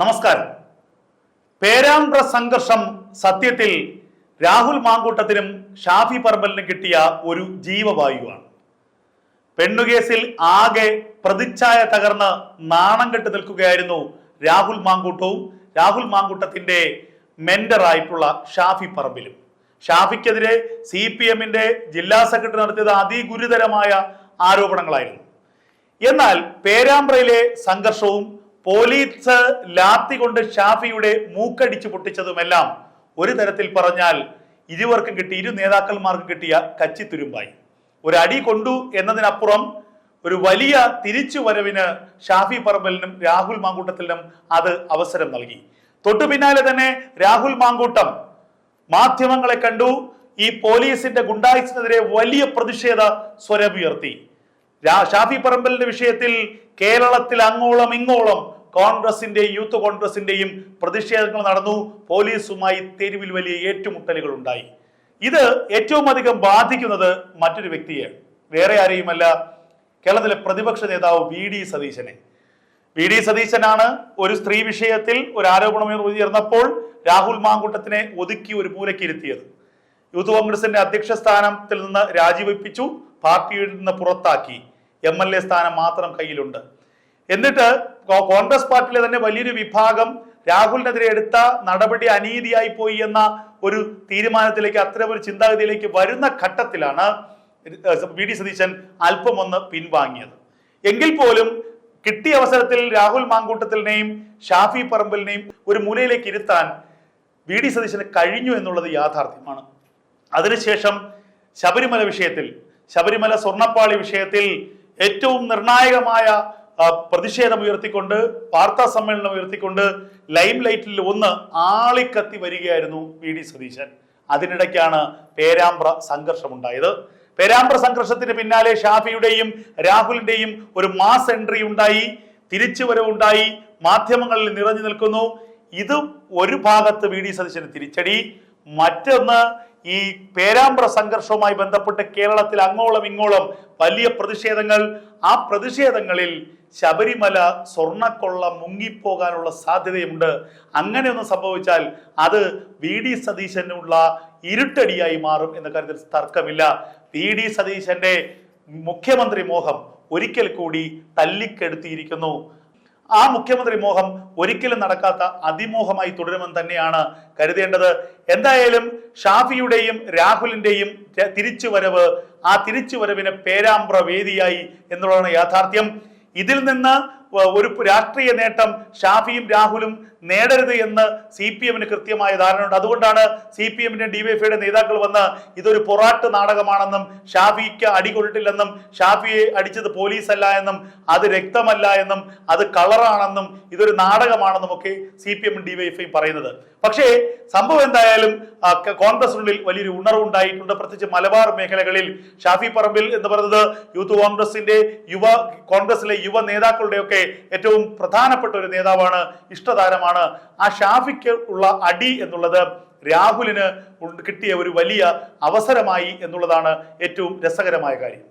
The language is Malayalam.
നമസ്കാരം. പേരാമ്പ്ര സംഘർഷം സത്യത്തിൽ രാഹുൽ മാങ്കൂട്ടത്തിനും ഷാഫി പറമ്പലിനും കിട്ടിയ ഒരു ജീവവായുവാണ്. പെണ്ണുകേസിൽ ആകെ പ്രതിച്ഛായ തകർന്ന് നാണം കെട്ട് നിൽക്കുകയായിരുന്നു രാഹുൽ മാങ്കൂട്ടവും രാഹുൽ മാങ്കൂട്ടത്തിന്റെ മെന്ററായിട്ടുള്ള ഷാഫി പറമ്പിലും. ഷാഫിക്കെതിരെ സി പി എമ്മിന്റെ ജില്ലാ സെക്രട്ടറി നടത്തിയത് അതിഗുരുതരമായ ആരോപണങ്ങളായിരുന്നു. എന്നാൽ പേരാമ്പ്രയിലെ സംഘർഷവും പോലീസ് ലാത്തി കൊണ്ട് ഷാഫിയുടെ മൂക്കടിച്ചു പൊട്ടിച്ചതുമെല്ലാം ഒരു തരത്തിൽ പറഞ്ഞാൽ ഇരുവർക്കും കിട്ടി ഇരു നേതാക്കന്മാർക്കും കിട്ടിയ കച്ചിത്തുരുമ്പായി ഒരു അടി കൊണ്ടു എന്നതിനപ്പുറം ഒരു വലിയ തിരിച്ചു വരവിന് ഷാഫി പറമ്പലിനും രാഹുൽ മാങ്കൂട്ടത്തിനും അത് അവസരം നൽകി. തൊട്ടു പിന്നാലെ തന്നെ രാഹുൽ മാങ്കൂട്ടം മാധ്യമങ്ങളെ കണ്ടു ഈ പോലീസിന്റെ ഗുണ്ടായുസത്തിനെതിരെ വലിയ പ്രതിഷേധ സ്വരമുയർത്തി. ഷാഫി പറമ്പലിന്റെ വിഷയത്തിൽ കേരളത്തിൽ അങ്ങോളം ഇങ്ങോളം കോൺഗ്രസിന്റെയും യൂത്ത് കോൺഗ്രസിന്റെയും പ്രതിഷേധങ്ങൾ നടന്നു. പോലീസുമായി തെരുവിൽ വലിയ ഏറ്റുമുട്ടലുകൾ ഉണ്ടായി ഇത് ഏറ്റവും അധികം ബാധിക്കുന്നത് മറ്റൊരു വ്യക്തിയെ വേറെ ആരെയുമല്ല കേരളത്തിലെ പ്രതിപക്ഷ നേതാവ് വി ഡി സതീശനെ. വി ഡി സതീശനാണ് ഒരു സ്ത്രീ വിഷയത്തിൽ ഒരു ആരോപണം ഉയർന്നപ്പോൾ രാഹുൽ മാങ്കുട്ടത്തിനെ ഒതുക്കി ഒരു മൂലക്കിരുത്തിയത്. യൂത്ത് കോൺഗ്രസിന്റെ അധ്യക്ഷ സ്ഥാനത്തിൽ നിന്ന് രാജിവെപ്പിച്ചു പാർട്ടിയിൽ നിന്ന് പുറത്താക്കി. എം എൽ എ സ്ഥാനം മാത്രം കയ്യിലുണ്ട്. എന്നിട്ട് കോൺഗ്രസ് പാർട്ടിയിലെ തന്നെ വലിയൊരു വിഭാഗം രാഹുലിനെതിരെ എടുത്ത നടപടി അനീതിയായി പോയി എന്ന ഒരു തീരുമാനത്തിലേക്ക് അത്തരം ഒരു ചിന്താഗതിയിലേക്ക് വരുന്ന ഘട്ടത്തിലാണ് വി ഡി സതീശൻ അല്പമൊന്ന് പിൻവാങ്ങിയത്. എങ്കിൽ പോലും കിട്ടിയ അവസരത്തിൽ രാഹുൽ മാങ്കൂട്ടത്തിനെയും ഷാഫി പറമ്പലിനെയും ഒരു മൂലയിലേക്ക് ഇരുത്താൻ വി ഡി സതീശന് കഴിഞ്ഞു എന്നുള്ളത് യാഥാർത്ഥ്യമാണ്. അതിനുശേഷം ശബരിമല വിഷയത്തിൽ ശബരിമല സ്വർണപ്പാളി വിഷയത്തിൽ ഏറ്റവും നിർണായകമായ പ്രതിഷേധം ഉയർത്തിക്കൊണ്ട് വാർത്താ സമ്മേളനം ഉയർത്തിക്കൊണ്ട് ലൈം ലൈറ്റിൽ ഒന്ന് ആളിക്കത്തി വരികയായിരുന്നു വി ഡി സതീശൻ. അതിനിടയ്ക്കാണ് പേരാമ്പ്ര സംഘർഷമുണ്ടായത്. പേരാമ്പ്ര സംഘർഷത്തിന് പിന്നാലെ ഷാഫിയുടെയും രാഹുലിന്റെയും ഒരു മാസ് എൻട്രി ഉണ്ടായി തിരിച്ചുവരവുണ്ടായി മാധ്യമങ്ങളിൽ നിറഞ്ഞു നിൽക്കുന്നു. ഇത് ഒരു ഭാഗത്ത് വി ഡി സതീശന് തിരിച്ചടി. മറ്റൊന്ന് ഈ പേരാമ്പ്ര സംഘർഷവുമായി ബന്ധപ്പെട്ട് കേരളത്തിൽ അങ്ങോളം ഇങ്ങോളം വലിയ പ്രതിഷേധങ്ങൾ. ആ പ്രതിഷേധങ്ങളിൽ ശബരിമല സ്വർണക്കൊള്ള മുങ്ങിപ്പോകാനുള്ള സാധ്യതയുണ്ട് അങ്ങനെ ഒന്ന് സംഭവിച്ചാൽ അത് വി. ഡി. സതീശനുള്ള ഇരുട്ടടിയായി മാറും എന്ന കാര്യത്തിൽ തർക്കമില്ല. വി. ഡി. സതീശന്റെ മുഖ്യമന്ത്രി മോഹം ഒരിക്കൽ കൂടി തല്ലിക്കെടുത്തിയിരിക്കുന്നു. ആ മുഖ്യമന്ത്രി മോഹം ഒരിക്കലും നടക്കാത്ത അതിമോഹമായി തുടരുമെന്ന് തന്നെയാണ് കരുതേണ്ടത്. എന്തായാലും ഷാഫിയുടെയും രാഹുലിന്റെയും തിരിച്ചുവരവ് ആ തിരിച്ചുവരവിന് പേരാമ്പ്ര വേദിയായി എന്നുള്ളതാണ് യാഥാർത്ഥ്യം. ഇതിൽ നിന്ന് ഒരു രാഷ്ട്രീയ നേട്ടം ഷാഫിയും രാഹുലും നേടരുത് എന്ന് സി പി എമ്മിന് കൃത്യമായ ധാരണയുണ്ട്. അതുകൊണ്ടാണ് സി പി എമ്മിന്റെ ഡിവൈഎഫ്ഐയുടെ നേതാക്കൾ വന്ന് ഇതൊരു പൊറാട്ട് നാടകമാണെന്നും ഷാഫിക്ക് അടി കൊണ്ടിട്ടില്ലെന്നും ഷാഫിയെ അടിച്ചത് പോലീസല്ല എന്നും അത് രക്തമല്ല എന്നും അത് കളറാണെന്നും ഇതൊരു നാടകമാണെന്നും ഒക്കെ സി പി എമ്മും ഡിവൈഎഫ്ഐയും പറയുന്നത്. പക്ഷേ സംഭവം എന്തായാലും കോൺഗ്രസിനുള്ളിൽ വലിയൊരു ഉണർവുണ്ടായിട്ടുണ്ട്. പ്രത്യേകിച്ച് മലബാർ മേഖലകളിൽ ഷാഫി പറമ്പിൽ എന്ന് പറയുന്നത് യൂത്ത് കോൺഗ്രസിന്റെ യുവ കോൺഗ്രസിലെ യുവ നേതാക്കളുടെയൊക്കെ ഏറ്റവും പ്രധാനപ്പെട്ട ഒരു നേതാവാണ് ഇഷ്ടതാരമാണ്. ആ ഷാഫിക്ക് ഉള്ള അടി എന്നുള്ളത് രാഹുലിന് കിട്ടിയ ഒരു വലിയ അവസരമായി എന്നുള്ളതാണ് ഏറ്റവും രസകരമായ കാര്യം.